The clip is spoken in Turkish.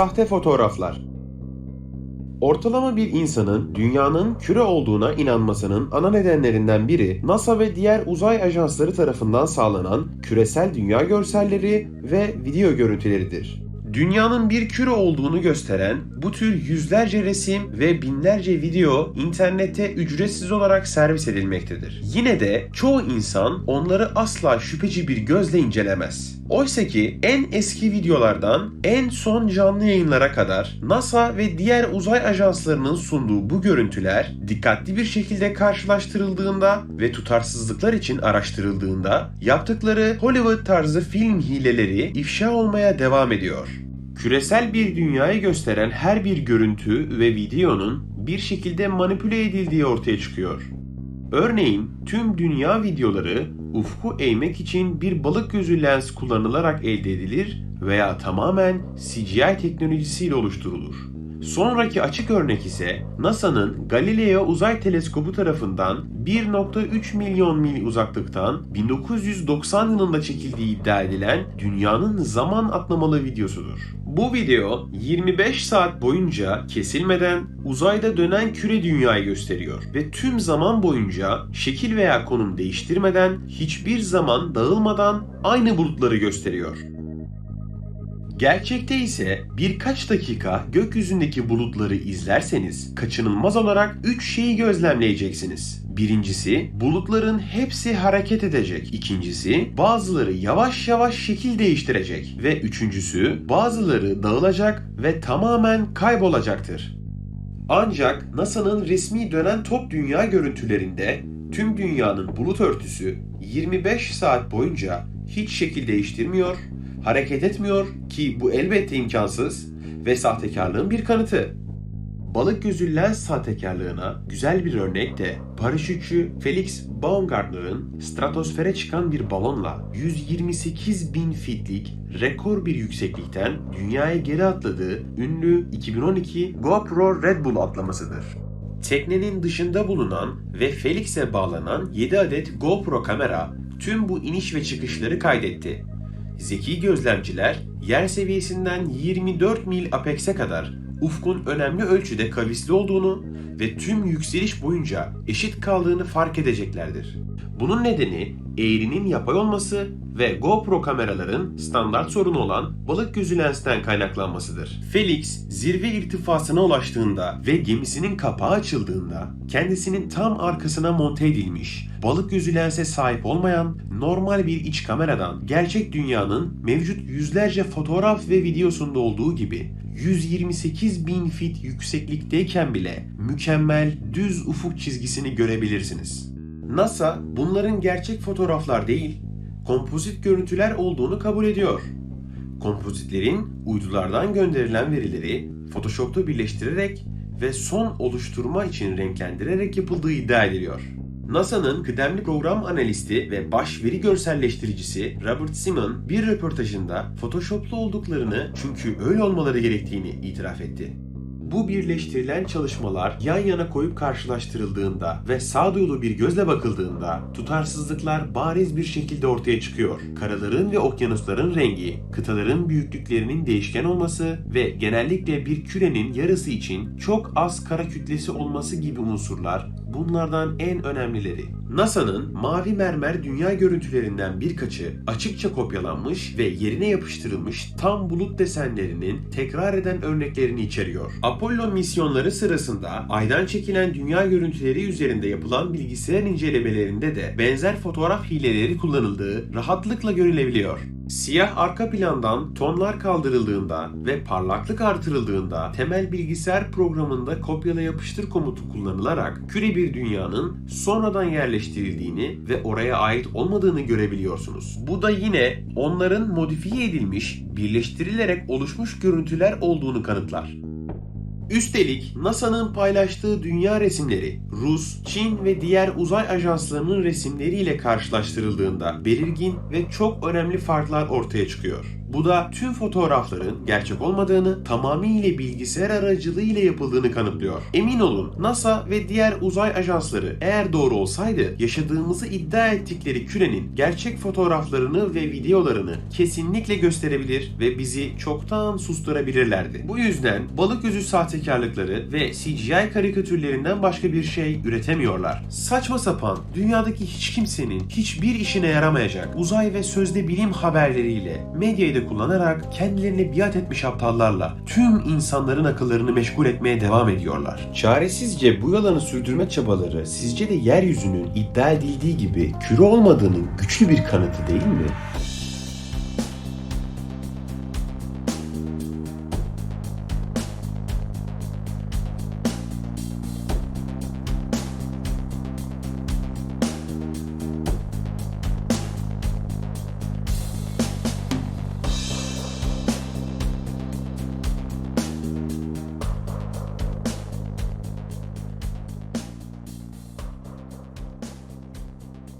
sahte fotoğraflar. Ortalama bir insanın dünyanın küre olduğuna inanmasının ana nedenlerinden biri NASA ve diğer uzay ajansları tarafından sağlanan küresel dünya görselleri ve video görüntüleridir. Dünyanın bir küre olduğunu gösteren bu tür yüzlerce resim ve binlerce video internette ücretsiz olarak servis edilmektedir. Yine de çoğu insan onları asla şüpheci bir gözle incelemez. Oysa ki en eski videolardan en son canlı yayınlara kadar NASA ve diğer uzay ajanslarının sunduğu bu görüntüler dikkatli bir şekilde karşılaştırıldığında ve tutarsızlıklar için araştırıldığında yaptıkları Hollywood tarzı film hileleri ifşa olmaya devam ediyor. Küresel bir dünyayı gösteren her bir görüntü ve videonun bir şekilde manipüle edildiği ortaya çıkıyor. Örneğin tüm dünya videoları ufku eğmek için bir balık gözü lens kullanılarak elde edilir veya tamamen CGI teknolojisiyle oluşturulur. Sonraki açık örnek ise NASA'nın Galileo Uzay Teleskobu tarafından 1.3 milyon mil uzaklıktan 1990 yılında çekildiği iddia edilen dünyanın zaman atlamalı videosudur. Bu video 25 saat boyunca kesilmeden uzayda dönen küre dünyayı gösteriyor ve tüm zaman boyunca şekil veya konum değiştirmeden hiçbir zaman dağılmadan aynı bulutları gösteriyor. Gerçekte ise birkaç dakika gökyüzündeki bulutları izlerseniz kaçınılmaz olarak 3 şeyi gözlemleyeceksiniz. Birincisi bulutların hepsi hareket edecek. İkincisi bazıları yavaş yavaş şekil değiştirecek. Ve üçüncüsü bazıları dağılacak ve tamamen kaybolacaktır. Ancak NASA'nın resmi dönen top dünya görüntülerinde tüm dünyanın bulut örtüsü 25 saat boyunca hiç şekil değiştirmiyor, hareket etmiyor ki bu elbette imkansız ve sahtekarlığın bir kanıtı. Balık gözü lens sahtekarlığına güzel bir örnek de paraşütçü Felix Baumgartner'ın stratosfere çıkan bir balonla 128 bin fitlik rekor bir yükseklikten dünyaya geri atladığı ünlü 2012 GoPro Red Bull atlamasıdır. Teknenin dışında bulunan ve Felix'e bağlanan 7 adet GoPro kamera tüm bu iniş ve çıkışları kaydetti. Zeki gözlemciler yer seviyesinden 24 mil apex'e kadar ufkun önemli ölçüde kavisli olduğunu ve tüm yükseliş boyunca eşit kaldığını fark edeceklerdir. Bunun nedeni eğrinin yapay olması ve GoPro kameraların standart sorunu olan balık gözü lensten kaynaklanmasıdır. Felix zirve irtifasına ulaştığında ve gemisinin kapağı açıldığında kendisinin tam arkasına monte edilmiş balık gözü lense sahip olmayan normal bir iç kameradan gerçek dünyanın mevcut yüzlerce fotoğraf ve videosunda olduğu gibi 128 bin fit yükseklikteyken bile mükemmel düz ufuk çizgisini görebilirsiniz. NASA bunların gerçek fotoğraflar değil, kompozit görüntüler olduğunu kabul ediyor. Kompozitlerin uydulardan gönderilen verileri Photoshop'ta birleştirerek ve son oluşturma için renklendirerek yapıldığı iddia ediliyor. NASA'nın kıdemli program analisti ve baş veri görselleştiricisi Robert Simon bir röportajında Photoshop'lu olduklarını çünkü öyle olmaları gerektiğini itiraf etti. Bu birleştirilen çalışmalar yan yana koyup karşılaştırıldığında ve sağduyulu bir gözle bakıldığında tutarsızlıklar bariz bir şekilde ortaya çıkıyor. Karaların ve okyanusların rengi, kıtaların büyüklüklerinin değişken olması ve genellikle bir kürenin yarısı için çok az kara kütlesi olması gibi unsurlar bunlardan en önemlileri. NASA'nın mavi mermer dünya görüntülerinden birkaçı açıkça kopyalanmış ve yerine yapıştırılmış tam bulut desenlerinin tekrar eden örneklerini içeriyor. Apollo misyonları sırasında aydan çekilen dünya görüntüleri üzerinde yapılan bilgisayar incelemelerinde de benzer fotoğraf hileleri kullanıldığı rahatlıkla görülebiliyor. Siyah arka plandan tonlar kaldırıldığında ve parlaklık artırıldığında temel bilgisayar programında kopyala yapıştır komutu kullanılarak küre bir dünyanın sonradan yerleştirildiğini ve oraya ait olmadığını görebiliyorsunuz. Bu da yine onların modifiye edilmiş, birleştirilerek oluşmuş görüntüler olduğunu kanıtlar. Üstelik NASA'nın paylaştığı dünya resimleri Rus, Çin ve diğer uzay ajanslarının resimleriyle karşılaştırıldığında belirgin ve çok önemli farklar ortaya çıkıyor. Bu da tüm fotoğrafların gerçek olmadığını, tamamıyla bilgisayar aracılığıyla yapıldığını kanıtlıyor. Emin olun NASA ve diğer uzay ajansları eğer doğru olsaydı yaşadığımızı iddia ettikleri kürenin gerçek fotoğraflarını ve videolarını kesinlikle gösterebilir ve bizi çoktan susturabilirlerdi. Bu yüzden balık gözü sahtekarlıkları ve CGI karikatürlerinden başka bir şey üretemiyorlar. Saçma sapan, dünyadaki hiç kimsenin hiçbir işine yaramayacak uzay ve sözde bilim haberleriyle medyayı da kullanarak kendilerine biat etmiş aptallarla tüm insanların akıllarını meşgul etmeye devam ediyorlar. Çaresizce bu yalanı sürdürme çabaları sizce de yeryüzünün iddia edildiği gibi küre olmadığının güçlü bir kanıtı değil mi?